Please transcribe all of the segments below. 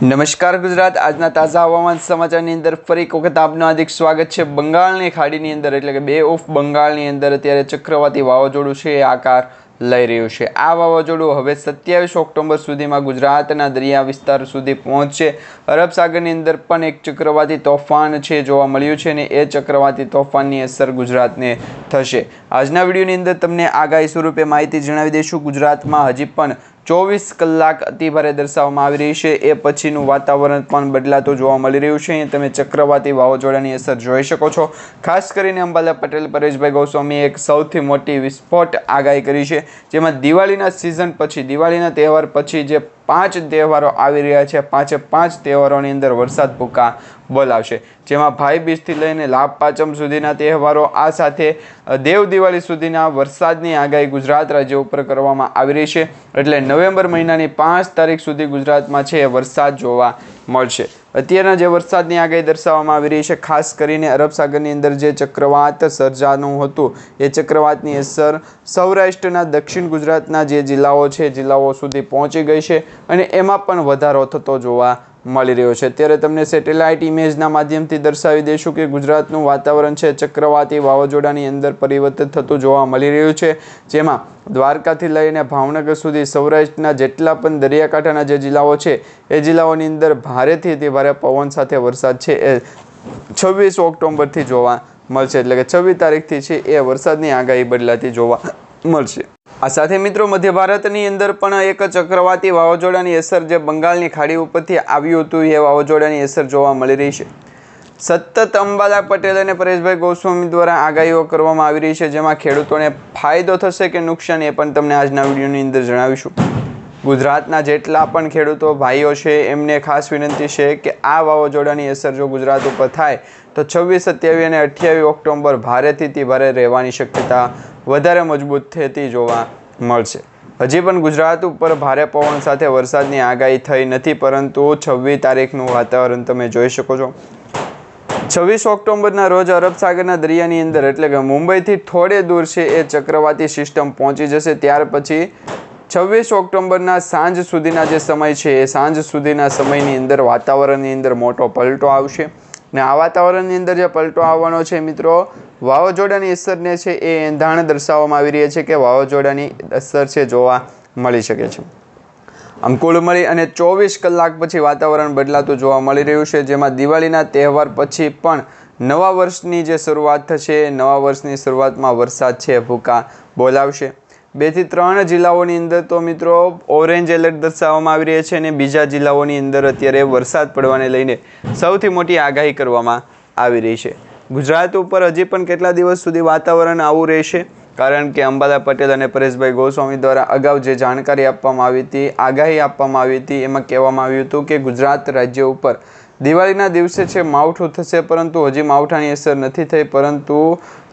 નમસ્કાર ગુજરાત. આજના તાજા હવામાન સમાચારની અંદર ફરી એક વખત આપનું હાર્દિક સ્વાગત છે. બંગાળની ખાડીની અંદર એટલે કે બે ઓફ બંગાળની અંદર અત્યારે ચક્રવાતી વાવાઝોડું છે આકાર લઈ રહ્યું છે. આ વાવાઝોડું હવે સત્યાવીસ ઓક્ટોબર સુધીમાં ગુજરાતના દરિયા વિસ્તાર સુધી પહોંચશે. અરબ સાગરની અંદર પણ એક ચક્રવાતી તોફાન છે જોવા મળ્યું છે અને એ ચક્રવાતી તોફાનની અસર ગુજરાતને થશે. આજના વિડીયોની અંદર તમને આગાહી સ્વરૂપે માહિતી જણાવી દઈશું. ગુજરાતમાં હજી પણ ચોવીસ કલાક અતિભારે દર્શાવવામાં આવી રહી છે. એ પછીનું વાતાવરણ પણ બદલાતું જોવા મળી રહ્યું છે. અહીં તમે ચક્રવાતી વાવાઝોડાની અસર જોઈ શકો છો. ખાસ કરીને અંબાલા પટેલ, પરેશભાઈ ગોસ્વામીએ એક સૌથી મોટી વિસ્ફોટ આગાહી કરી છે, જેમાં દિવાળીના સિઝન પછી, દિવાળીના તહેવાર પછી જે પાંચ તહેવારો આવી રહ્યા છે. પાંચે પાંચ તહેવારોની અંદર વરસાદ ભૂકા બોલાવશે. જેમાં ભાઈ બીજથી લઈને લાભ પાંચમ સુધીના તહેવારો આ સાથે દેવ દિવાળી સુધીના વરસાદની આગાહી ગુજરાત રાજ્ય ઉપર કરવામાં આવી રહી છે. એટલે નવેમ્બર મહિનાની પાંચ તારીખ સુધી ગુજરાતમાં છે વરસાદ જોવા મળશે. અત્યારના જે વરસાદની આગાહી દર્શાવવામાં આવી રહી છે, ખાસ કરીને અરબ સાગરની અંદર જે ચક્રવાત સર્જાનું હતું, એ ચક્રવાતની અસર સૌરાષ્ટ્રના દક્ષિણ ગુજરાતના જે જિલ્લાઓ છે, જિલ્લાઓ સુધી પહોંચી ગઈ છે અને એમાં પણ વધારો થતો જોવા મળી રહ્યો છે. અત્યારે તમને સેટેલાઇટ ઇમેજના માધ્યમથી દર્શાવી દઈશું કે ગુજરાતનું વાતાવરણ છે ચક્રવાતી વાવાઝોડાની અંદર પરિવર્તન થતું જોવા મળી રહ્યું છે. જેમાં દ્વારકાથી લઈને ભાવનગર સુધી સૌરાષ્ટ્રના જેટલા પણ દરિયાકાંઠાના જે જિલ્લાઓ છે, એ જિલ્લાઓની અંદર ભારેથી અતિ ભારે પવન સાથે વરસાદ છે. એ છવ્વીસ ઓક્ટોબરથી જોવા મળશે. એટલે કે છવ્વીસ તારીખથી છે એ વરસાદની આગાહી બદલાતી જોવા મળશે. આ સાથે મિત્રો મધ્ય ભારતની અંદર પણ એક ચક્રવાતી વાવાઝોડાની અસર જે બંગાળની ખાડી ઉપરથી આવ્યું હતું એ વાવાઝોડાની અસર જોવા મળી રહી છે. સતત અંબાલા પટેલ અને પરેશભાઈ ગોસ્વામી દ્વારા આગાહીઓ કરવામાં આવી રહી છે, જેમાં ખેડૂતોને ફાયદો થશે કે નુકસાન એ પણ તમને આજના વિડીયોની અંદર જણાવીશું. ગુજરાતના જેટલા પણ ખેડૂતો ભાઈઓ છે, એમને ખાસ વિનંતી છે કે આ વાવાઝોડાની અસર જો ગુજરાત ઉપર થાય, તો છવ્વીસ સત્યાવીસ અને અઠ્યાવીસ ઓક્ટોબર ભારેથી ભારે રહેવાની શક્યતા વધારે મજબૂત થતી જોવા મળશે. હજી પણ ગુજરાત ઉપર ભારે પવન સાથે વરસાદની આગાહી થઈ નથી, પરંતુ છવ્વીસ તારીખનું વાતાવરણ તમે જોઈ શકો છો. છવ્વીસ ઓક્ટોબરના રોજ અરબ સાગરના દરિયાની અંદર, એટલે કે મુંબઈથી થોડે દૂર છે એ ચક્રવાતી સિસ્ટમ પહોંચી જશે. ત્યાર પછી છવ્વીસ ઓક્ટોબરના સાંજ સુધીના જે સમય છે, એ સાંજ સુધીના સમયની અંદર વાતાવરણની અંદર મોટો પલટો આવશે. ને આ વાતાવરણની અંદર જે પલટો આવવાનો છે મિત્રો, વાવાઝોડાની અસરને છે એ એંધાણ દર્શાવવામાં આવી રહી છે કે વાવાઝોડાની અસર છે જોવા મળી શકે છે. આમ કુલ મળી અને ચોવીસ કલાક પછી વાતાવરણ બદલાતું જોવા મળી રહ્યું છે, જેમાં દિવાળીના તહેવાર પછી પણ નવા વર્ષની જે શરૂઆત થશે નવા વર્ષની શરૂઆતમાં વરસાદ છે, ભૂકા બોલાવશે. બેથી ત્રણ જિલ્લાઓની અંદર તો મિત્રો ઓરેન્જ એલર્ટ દર્શાવવામાં આવી રહ્યા છે અને બીજા જિલ્લાઓની અંદર અત્યારે વરસાદ પડવાને લઈને સૌથી મોટી આગાહી કરવામાં આવી રહી છે. ગુજરાત ઉપર હજી પણ કેટલા દિવસ સુધી વાતાવરણ આવું રહેશે? કારણ કે અંબાલા પટેલ અને પરેશભાઈ ગોસ્વામી દ્વારા અગાઉ જે જાણકારી આપવામાં આવી હતી, આગાહી આપવામાં આવી હતી, એમાં કહેવામાં આવ્યું હતું કે ગુજરાત રાજ્ય ઉપર દિવાળીના દિવસે છે, માવઠું થશે, પરંતુ હજી માવઠાની અસર નથી થઈ, પરંતુ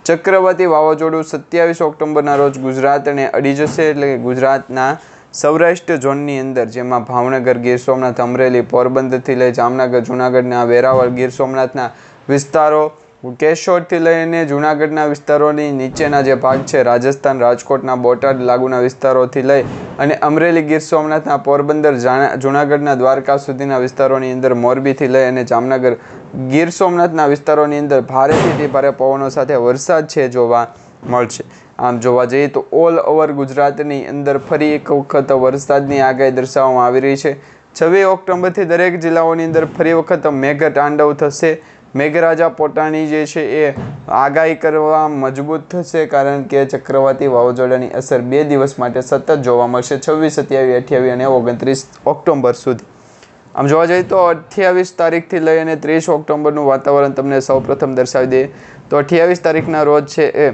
ચક્રવાતી વાવાઝોડું સત્યાવીસ ઓક્ટોબરના રોજ ગુજરાતને અડી જશે એટલે કે ગુજરાતના સૌરાષ્ટ્ર ઝોનની અંદર, જેમાં ભાવનગર, ગીર સોમનાથ, અમરેલી, પોરબંદરથી લઈ જામનગર, જૂનાગઢના વેરાવળ, ગીર સોમનાથના વિસ્તારો કેશોદથી લઈને જૂનાગઢના વિસ્તારોની નીચેના જે ભાગ છે, રાજસ્થાન રાજકોટના બોટાદ લાગુના વિસ્તારોથી લઈ અને અમરેલી ગીર સોમનાથના પોરબંદર જૂનાગઢના દ્વારકા સુધીના વિસ્તારોની અંદર મોરબીથી લઈ અને જામનગર ગીર સોમનાથના વિસ્તારોની અંદર ભારેથી ભારે પવનો સાથે વરસાદ છે જોવા મળશે. આમ જોવા જઈએ તો ઓલ ઓવર ગુજરાતની અંદર ફરી એક વખત વરસાદની આગાહી દર્શાવવામાં આવી રહી છે. છવ્વીસ ઓક્ટોબરથી દરેક જિલ્લાઓની અંદર ફરી વખત મેઘ તાંડવ થશે. મેઘરાજા પોતાની જે છે એ આગાહી કરવા મજબૂત થશે કારણ કે ચક્રવાતી વાવાઝોડાની અસર બે દિવસ માટે સતત જોવા મળશે. છવ્વીસ, સત્યાવીસ, અઠ્યાવીસ અને ઓગણત્રીસ ઓક્ટોબર સુધી. આમ જોવા જઈએ તો અઠ્યાવીસ તારીખથી લઈ અને ત્રીસ ઓક્ટોબરનું વાતાવરણ તમને સૌપ્રથમ દર્શાવી દઈએ. તો અઠ્યાવીસ તારીખના રોજ છે એ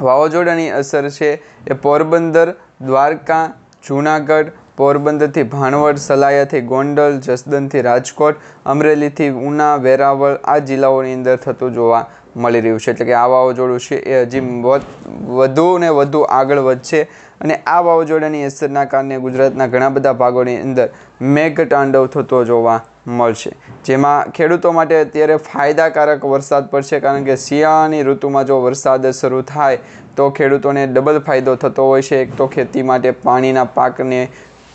વાવાઝોડાની અસર છે એ પોરબંદર, દ્વારકા, જૂનાગઢ પોરબંદરથી ભાણવડ, સલાયાથી ગોંડલ જસદનથી રાજકોટ, અમરેલીથી ઉના, વેરાવળ આ જિલ્લાઓની અંદર થતું જોવા મળી રહ્યું છે. એટલે કે આ વાવાઝોડું છે એ હજી વધ- ને વધુ આગળ વધશે અને આ વાવાઝોડાની અસરના કારણે ગુજરાતના ઘણા બધા ભાગોની અંદર મેઘતાંડવ થતો જોવા મળશે. જેમાં ખેડૂતો માટે અત્યારે ફાયદાકારક વરસાદ પડશે કારણ કે શિયાળાની ઋતુમાં જો વરસાદ શરૂ થાય તો ખેડૂતોને ડબલ ફાયદો થતો હોય છે. એક તો ખેતી માટે પાણીના પાકને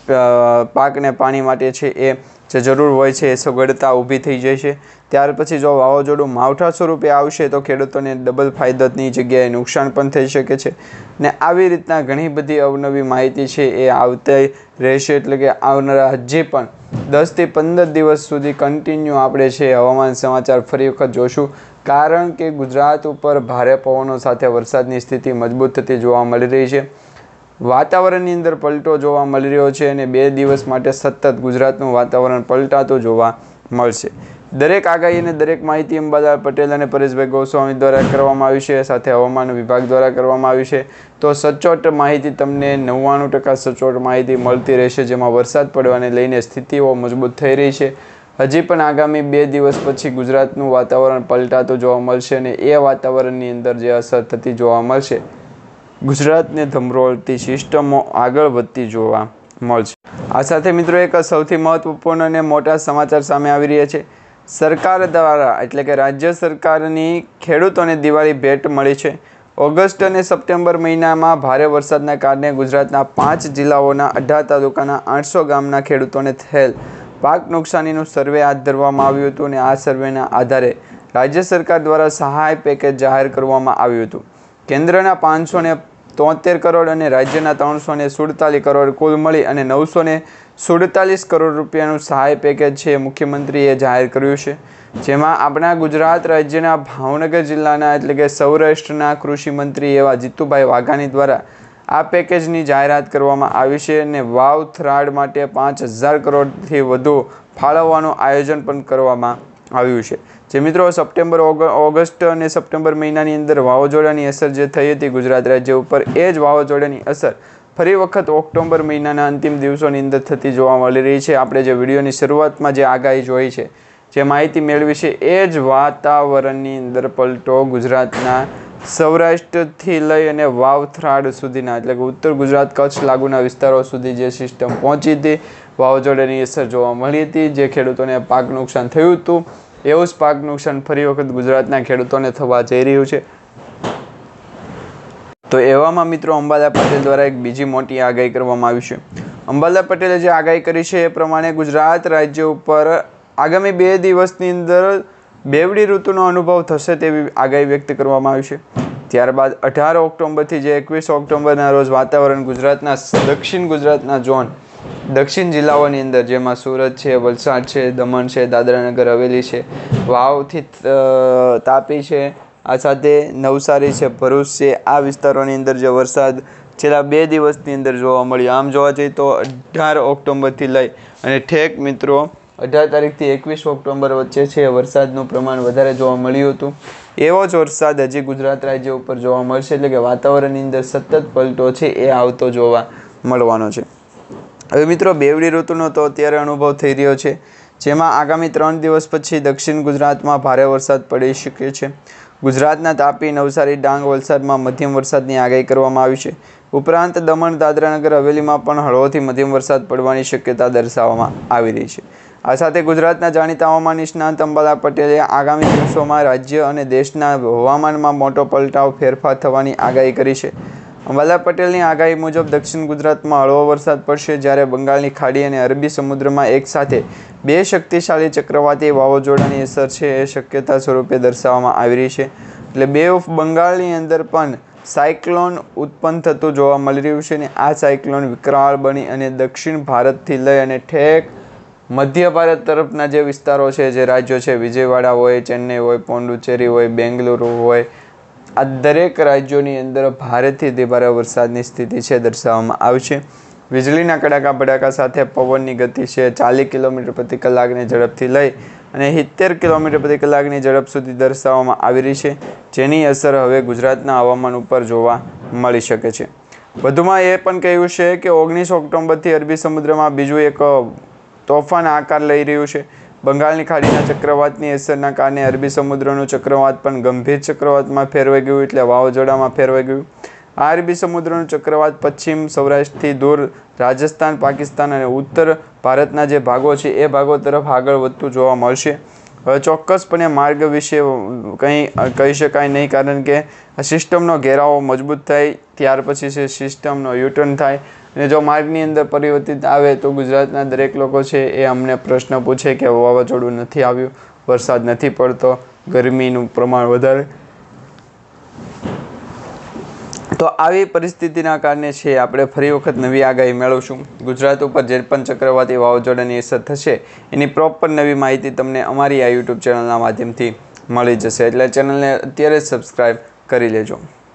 પાકને પાણી માટે છે એ જે જરૂર હોય છે એ સગવડતા ઊભી થઈ જાય છે. ત્યાર પછી જો વાવાઝોડું માવઠા સ્વરૂપે આવશે તો ખેડૂતોને ડબલ ફાયદાની જગ્યાએ નુકસાન પણ થઈ શકે છે. ને આવી રીતના ઘણી બધી અવનવી માહિતી છે એ આવતી રહેશે એટલે કે આવનારા હજી પણ દસથી પંદર દિવસ સુધી કન્ટિન્યુ આપણે છે હવામાન સમાચાર ફરી વખત જોશું. કારણ કે ગુજરાત ઉપર ભારે પવનો સાથે વરસાદની સ્થિતિ મજબૂત થતી જોવા મળી રહી છે. વાતાવરણની અંદર પલટો જોવા મળી રહ્યો છે અને બે દિવસ માટે સતત ગુજરાતનું વાતાવરણ પલટાતું જોવા મળશે. દરેક આગાહી અને દરેક માહિતી અંબાદાર પટેલ અને પરેશભાઈ ગોસ્વામી દ્વારા કરવામાં આવી છે. સાથે હવામાન વિભાગ દ્વારા કરવામાં આવી છે. તો સચોટ માહિતી તમને નવ્વાણું ટકા સચોટ માહિતી મળતી રહેશે, જેમાં વરસાદ પડવાને લઈને સ્થિતિઓ મજબૂત થઈ રહી છે. હજી પણ આગામી બે દિવસ પછી ગુજરાતનું વાતાવરણ પલટાતું જોવા મળશે અને એ વાતાવરણની અંદર જે અસર થતી જોવા મળશે. ગુજરાતને ધમરોળતી સિસ્ટમો આગળ વધતી જોવા મળશે. આ સાથે મિત્રો એક સૌથી મહત્વપૂર્ણ અને મોટા સમાચાર સામે આવી રહ્યા છે. સરકાર દ્વારા એટલે કે રાજ્ય સરકારની ખેડૂતોને દિવાળી ભેટ મળી છે. ઓગસ્ટ અને સપ્ટેમ્બર મહિનામાં ભારે વરસાદના કારણે ગુજરાતના પાંચ જિલ્લાઓના અઢાર તાલુકાના આઠસો ગામના ખેડૂતોને થયેલ પાક નુકસાનીનું સર્વે હાથ ધરવામાં આવ્યું હતું અને આ સર્વેના આધારે રાજ્ય સરકાર દ્વારા સહાય પેકેજ જાહેર કરવામાં આવ્યું હતું. કેન્દ્રના પાંચસો ને તોતેર કરોડ અને રાજ્યના ત્રણસો ને સુડતાલીસ કરોડ કુલ મળી અને નવસો ને સુડતાલીસ કરોડ રૂપિયાનું સહાય પેકેજ છે મુખ્યમંત્રીએ જાહેર કર્યું છે. જેમાં આપણા ગુજરાત રાજ્યના ભાવનગર જિલ્લાના એટલે કે સૌરાષ્ટ્રના કૃષિ મંત્રી એવા જીતુભાઈ વાઘાણી દ્વારા આ પેકેજની જાહેરાત કરવામાં આવી છે અને વાવ થરાડ માટે પાંચ હજાર કરોડથી વધુ ફાળવવાનું આયોજન પણ કરવામાં આવ્યું છે. જે મિત્રો સપ્ટેમ્બર ઓગ- ઓગસ્ટ અને સપ્ટેમ્બર મહિનાની અંદર વાવાઝોડાની અસર જે થઈ હતી ગુજરાત રાજ્ય ઉપર, એ જ વાવાઝોડાની અસર ફરી વખત ઓક્ટોબર મહિનાના અંતિમ દિવસોની અંદર થતી જોવા મળી રહી છે. આપણે જે વિડીયોની શરૂઆતમાં જે આગાહી જોઈ છે, જે માહિતી મેળવી છે, એ જ વાતાવરણની અંદર પલટો ગુજરાતના સૌરાષ્ટ્રથી લઈ અને વાવથરાડ સુધીના, એટલે કે ઉત્તર ગુજરાત કચ્છ લાગુના વિસ્તારો સુધી જે સિસ્ટમ પહોંચી હતી, વાવાઝોડાની અસર જોવા મળી હતી, જે ખેડૂતોને પાક નુકસાન થયું હતું. એવું જ પાક નુકસાન ફરી વખત ગુજરાતના ખેડૂતોને થવા જઈ રહ્યું છે. તો એવામાં મિત્રો અંબાલા પટેલ દ્વારા એક બીજી મોટી આગાહી કરવામાં આવી છે. અંબાલા પટેલે જે આગાહી કરી છે એ પ્રમાણે ગુજરાત રાજ્ય ઉપર આગામી બે દિવસની અંદર બેવડી ઋતુનો અનુભવ થશે તેવી આગાહી વ્યક્ત કરવામાં આવી છે. ત્યારબાદ અઢાર ઓક્ટોબરથી જે એકવીસ ઓક્ટોબરના રોજ વાતાવરણ ગુજરાતના દક્ષિણ ગુજરાતના ઝોન દક્ષિણ જિલ્લાઓની અંદર જેમાં સુરત છે, વલસાડ છે, દમણ છે, દાદરાનગર હવેલી છે, વાવથી તાપી છે, આ સાથે નવસારી છે, ભરૂચ છે, આ વિસ્તારોની અંદર જે વરસાદ છેલ્લા બે દિવસની અંદર જોવા મળ્યો. આમ જોવા જઈએ તો અઢાર ઓક્ટોબરથી લઈ અને ઠેક મિત્રો, અઢાર તારીખથી એકવીસ ઓક્ટોબર વચ્ચે છે વરસાદનું પ્રમાણ વધારે જોવા મળ્યું હતું. એવો જ વરસાદ હજી ગુજરાત રાજ્ય ઉપર જોવા મળશે, એટલે કે વાતાવરણની અંદર સતત પલટો છે, એ આવતો જોવા મળવાનો છે. હવે મિત્રો, બેવડી ઋતુનો તો અત્યારે અનુભવ થઈ રહ્યો છે, જેમાં આગામી ત્રણ દિવસ પછી દક્ષિણ ગુજરાતમાં ભારે વરસાદ પડી શકે છે. ગુજરાતના તાપી નવસારી ડાંગ વલસાડમાં મધ્યમ વરસાદની આગાહી કરવામાં આવી છે. ઉપરાંત દમણ, દાદરાનગર હવેલીમાં પણ હળવોથી મધ્યમ વરસાદ પડવાની શક્યતા દર્શાવવામાં આવી રહી છે. આ સાથે ગુજરાતના જાણીતા હવામાન નિષ્ણાંત અંબાલા પટેલે આગામી દિવસોમાં રાજ્ય અને દેશના હવામાનમાં મોટો પલટાવ ફેરફાર થવાની આગાહી કરી છે. અંબાલા પટેલની આગાહી મુજબ દક્ષિણ ગુજરાતમાં હળવો વરસાદ પડશે જ્યારે બંગાળની ખાડી અને અરબી સમુદ્રમાં એકસાથે બે શક્તિશાળી ચક્રવાતી વાવાઝોડાની અસર છે એ શક્યતા સ્વરૂપે દર્શાવવામાં આવી રહી છે. એટલે બે ઓફ બંગાળની અંદર પણ સાયક્લોન ઉત્પન્ન થતું જોવા મળી રહ્યું છે અને આ સાયક્લોન વિકરાળ બની અને દક્ષિણ ભારતથી લઈ અને ઠેક મધ્ય ભારત તરફના જે વિસ્તારો છે, જે રાજ્યો છે, વિજયવાડા હોય, ચેન્નઈ હોય પોંડુચેરી હોય, બેંગલુરુ હોય આ દરેક રાજ્યોની અંદર ભારેથી અતિ ભારે વરસાદની સ્થિતિ છે દર્શાવવામાં આવશે વીજળીના કડાકા ભડાકા સાથે પવનની ગતિ છે. ચાલીસ કિલોમીટર પ્રતિ કલાકની ઝડપથી લઈ અને સિત્તેર કિલોમીટર પ્રતિ કલાકની ઝડપ સુધી દર્શાવવામાં આવી રહી છે, જેની અસર હવે ગુજરાતના હવામાન ઉપર જોવા મળી શકે છે. વધુમાં એ પણ કહ્યું છે કે ઓગણીસ ઓક્ટોબરથી અરબી સમુદ્રમાં બીજું એક તોફાન આકાર લઈ રહ્યું છે. બંગાળની ખાડીના ચક્રવાતની અસરના કારણે અરબી સમુદ્રનું ચક્રવાત પણ ગંભીર ચક્રવાતમાં ફેરવાઈ ગયું એટલે વાવાઝોડામાં ફેરવાઈ ગયું. આ અરબી સમુદ્રનું ચક્રવાત પશ્ચિમ સૌરાષ્ટ્રથી દૂર રાજસ્થાન, પાકિસ્તાન અને ઉત્તર ભારતના જે ભાગો છે, એ ભાગો તરફ આગળ વધતું જોવા મળશે. ચોક્કસપણે માર્ગ વિશે કંઈ, કહી શકાય નહીં, કારણ કે સિસ્ટમનો ઘેરાવો મજબૂત થાય, ત્યાર પછી છે સિસ્ટમનો યુટર્ન થાય. અને જો માર્ગની અંદર પરિવર્તિત આવે તો ગુજરાતના દરેક લોકો છે એ અમને પ્રશ્ન પૂછે કે વાવાઝોડું નથી આવ્યું, વરસાદ નથી પડતો, ગરમીનું પ્રમાણ વધારે તો આવી પરિસ્થિતિના કારણે છે, આપણે ફરી વખત નવી આગાહી મેળવશું. ગુજરાત ઉપર જે પણ ચક્રવાતી વાવાઝોડાની અસર થશે, એની પ્રોપર નવી માહિતી તમને અમારી આ યુટ્યુબ ચેનલના માધ્યમથી મળી જશે. એટલે ચેનલને અત્યારે સબસ્ક્રાઈબ કરી લેજો.